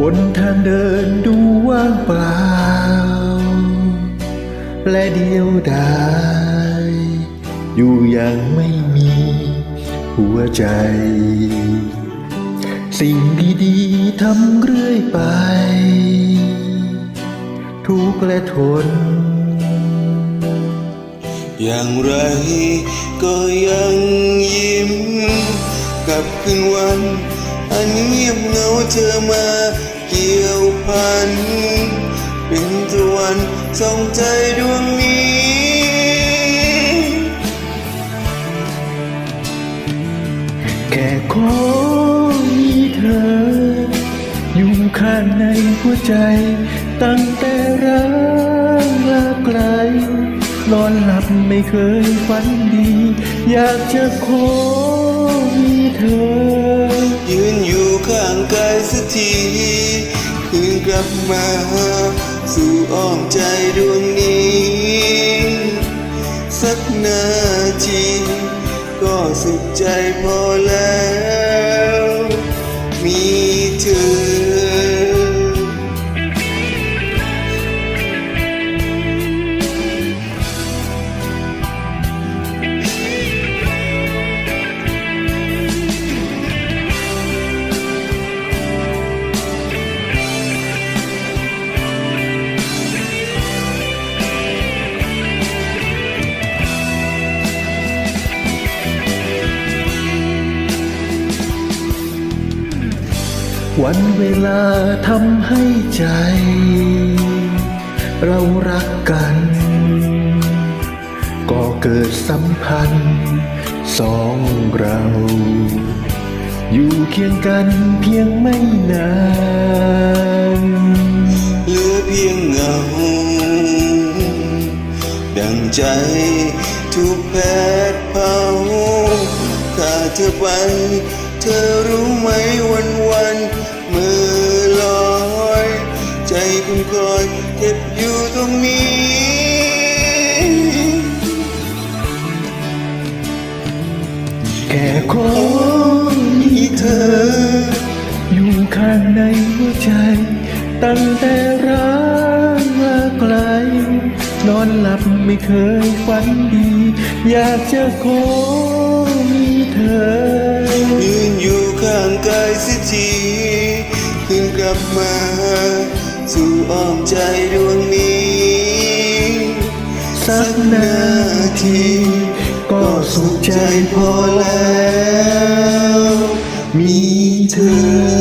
บนทางเดินดูว่างเปล่า และเดียวดายอยู่อย่างไม่มีหัวใจ สิ่งดีๆทำเรื่อยไป ทุกและทน อย่างไรก็ยังยิ้ม กับคืนวัน อันเงียบเหงาเธอมา เกี่ยวพันเป็นตะวันส่องใจดวงนี้แค่ขอมีเธอ อยู่ข้างในหัวใจ ตั้งแต่รักลาไกลนอนหลับไม่เคยฝันดี อยากจะขอมีเธอ ยืนอยู่ข้าง ลับมา สู่อ้อมใจดวงนี้ สักนาที ก็สุขใจพอแล้ว วันเวลาทำให้ใจ เรารักกัน ก็เกิดสัมพันธ์สองเรา อยู่เคียงกันเพียงไม่นานเหลือเพียงเงา ดังใจถูกแผดเผาถ้าเธอไป เธอรู้ไหม ขอมีเธอ อยู่ข้างในหัวใจ ตั้งแต่รักมาไกล นอนหลับไม่เคยฝันดี อยากจะขอมีเธอ ยืนอยู่ข้างกายสิทีคืนกลับมา สู่อ้อมใจดวงนี้ สักนาที สุขใจพอแล้ว มีเธอ